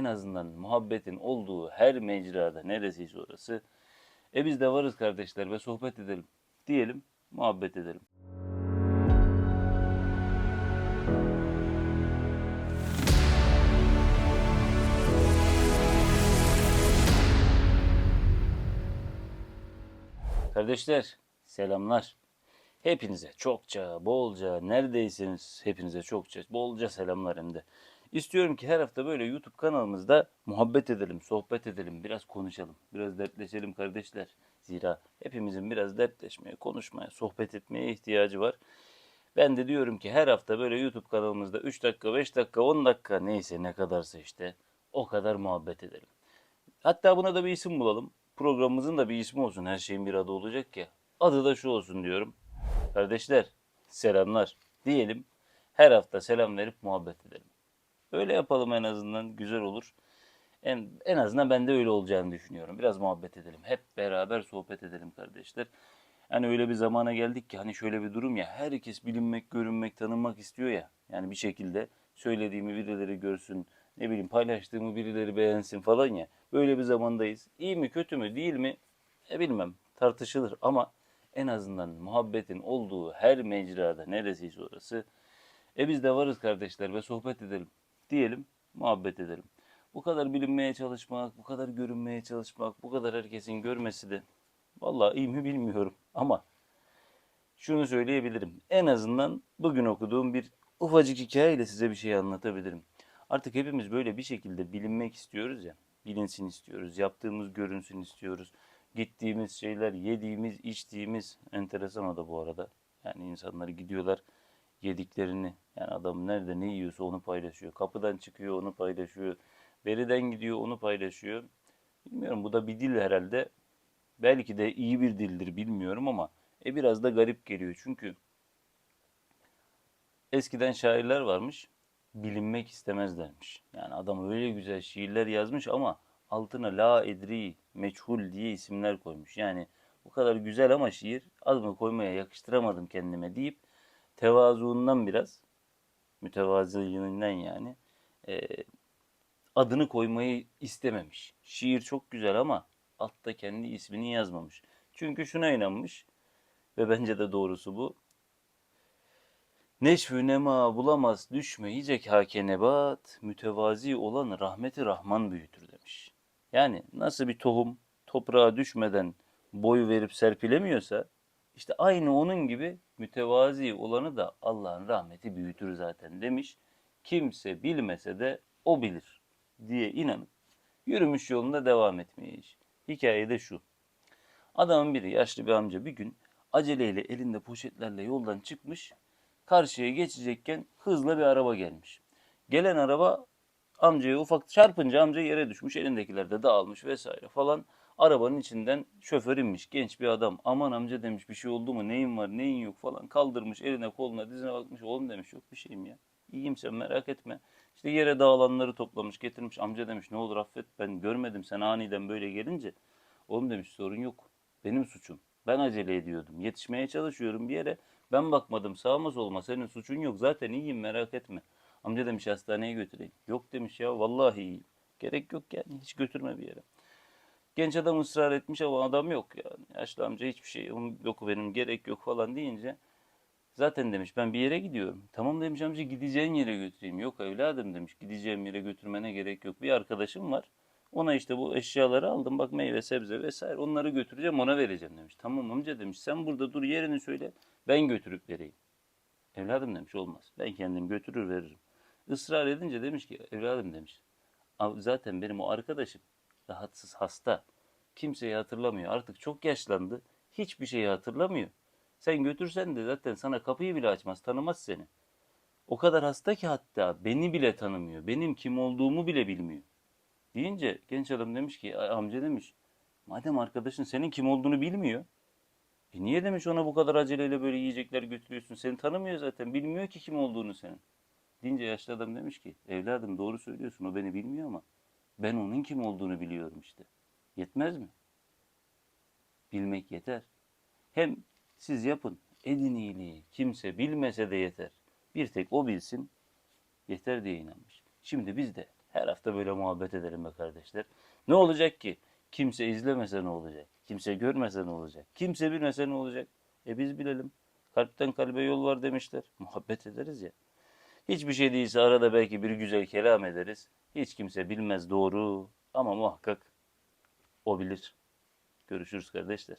en azından muhabbetin olduğu her mecrada neresiyse orası. E biz de varız kardeşler ve sohbet edelim. Diyelim, muhabbet edelim. Kardeşler, selamlar. Hepinize çokça, bolca, neredeyseniz hepinize çokça, bolca selamlar hem de. İstiyorum ki her hafta böyle YouTube kanalımızda muhabbet edelim, sohbet edelim, biraz konuşalım, biraz dertleşelim kardeşler. Zira hepimizin biraz dertleşmeye, konuşmaya, sohbet etmeye ihtiyacı var. Ben de diyorum ki her hafta böyle YouTube kanalımızda 3 dakika, 5 dakika, 10 dakika neyse ne kadarsa işte o kadar muhabbet edelim. Hatta buna da bir isim bulalım. Programımızın da bir ismi olsun. Her şeyin bir adı olacak ya. Adı da şu olsun diyorum. Kardeşler, selamlar diyelim. Her hafta selam verip muhabbet edelim. Öyle yapalım en azından güzel olur. En, en azından ben de öyle olacağını düşünüyorum. Biraz muhabbet edelim. Hep beraber sohbet edelim kardeşler. Hani öyle bir zamana geldik ki hani şöyle bir durum ya herkes bilinmek, görünmek, tanınmak istiyor ya. Yani bir şekilde söylediğimi birileri görsün, ne bileyim paylaştığımı birileri beğensin falan ya. Böyle bir zamandayız. İyi mi kötü mü değil mi e bilmem tartışılır ama en azından muhabbetin olduğu her mecrada neresiyse orası. E biz de varız kardeşler ve sohbet edelim. Diyelim muhabbet edelim. Bu kadar bilinmeye çalışmak, bu kadar görünmeye çalışmak, bu kadar herkesin görmesi de vallahi iyi mi bilmiyorum ama şunu söyleyebilirim. En azından bugün okuduğum bir ufacık hikayeyle size bir şey anlatabilirim. Artık hepimiz böyle bir şekilde bilinmek istiyoruz ya. Bilinsin istiyoruz. Yaptığımız görünsün istiyoruz. Gittiğimiz şeyler, yediğimiz, içtiğimiz enteresan o da bu arada. Yani insanlar gidiyorlar yediklerini yani adam nerede ne yiyorsa onu paylaşıyor. Kapıdan çıkıyor onu paylaşıyor. Beriden gidiyor onu paylaşıyor. Bilmiyorum bu da bir dil herhalde. Belki de iyi bir dildir bilmiyorum ama e biraz da garip geliyor. Çünkü eskiden şairler varmış bilinmek istemezlermiş. Yani adam öyle güzel şiirler yazmış ama altına la edri, meçhul diye isimler koymuş. Yani bu kadar güzel ama şiir adını koymaya yakıştıramadım kendime deyip tevazuundan biraz mütevazılığından yani e, adını koymayı istememiş. Şiir çok güzel ama altta kendi ismini yazmamış. Çünkü şuna inanmış ve bence de doğrusu bu. Neşvü nema bulamaz düşme yiyecek hake nebat, mütevazi olan rahmeti rahman büyütür demiş. Yani nasıl bir tohum toprağa düşmeden boy verip serpilemiyorsa, işte aynı onun gibi mütevazi olanı da Allah'ın rahmeti büyütür zaten demiş. Kimse bilmese de o bilir diye inanıp yürümüş yolunda devam etmeye Hikaye de şu. Adamın biri yaşlı bir amca bir gün aceleyle elinde poşetlerle yoldan çıkmış karşıya geçecekken hızla bir araba gelmiş. Gelen araba amcaya ufak çarpınca amca yere düşmüş. Elindekiler de dağılmış vesaire falan. Arabanın içinden şoför inmiş. Genç bir adam. Aman amca demiş bir şey oldu mu? Neyin var neyin yok falan. Kaldırmış eline koluna dizine bakmış. Oğlum demiş yok bir şeyim ya. İyiyim sen merak etme. İşte yere dağılanları toplamış getirmiş. Amca demiş ne olur affet ben görmedim sen aniden böyle gelince. Oğlum demiş sorun yok. Benim suçum. Ben acele ediyordum. Yetişmeye çalışıyorum bir yere. Ben bakmadım sağma solma senin suçun yok zaten iyiyim merak etme. Amca demiş hastaneye götüreyim. Yok demiş ya vallahi iyiyim. Gerek yok yani hiç götürme bir yere. Genç adam ısrar etmiş ama adam yok yani. Yaşlı amca hiçbir şey yok benim gerek yok falan deyince zaten demiş ben bir yere gidiyorum. Tamam demiş amca gideceğin yere götüreyim. Yok evladım demiş gideceğim yere götürmene gerek yok. Bir arkadaşım var. Ona işte bu eşyaları aldım bak meyve sebze vesaire onları götüreceğim ona vereceğim demiş. Tamam amca demiş sen burada dur yerini söyle ben götürüp vereyim. Evladım demiş olmaz. Ben kendim götürür veririm. Israr edince demiş ki evladım demiş. Zaten benim o arkadaşım rahatsız hasta. Kimseyi hatırlamıyor. Artık çok yaşlandı. Hiçbir şeyi hatırlamıyor. Sen götürsen de zaten sana kapıyı bile açmaz. Tanımaz seni. O kadar hasta ki hatta beni bile tanımıyor. Benim kim olduğumu bile bilmiyor. Deyince genç adam demiş ki amca demiş madem arkadaşın senin kim olduğunu bilmiyor e niye demiş ona bu kadar aceleyle böyle yiyecekler götürüyorsun? Seni tanımıyor zaten. Bilmiyor ki kim olduğunu senin. Deyince yaşlı adam demiş ki evladım doğru söylüyorsun o beni bilmiyor ama ben onun kim olduğunu biliyorum işte. Yetmez mi? Bilmek yeter. Hem siz yapın edin iyiliği kimse bilmese de yeter. Bir tek o bilsin yeter diye inanmış. Şimdi biz de Her hafta böyle muhabbet edelim be kardeşler. Ne olacak ki? Kimse izlemese ne olacak? Kimse görmese ne olacak? Kimse bilmese ne olacak? E biz bilelim. Kalpten kalbe yol var demişler. Muhabbet ederiz ya. Hiçbir şey değilse arada belki bir güzel kelam ederiz. Hiç kimse bilmez doğru ama muhakkak o bilir. Görüşürüz kardeşler.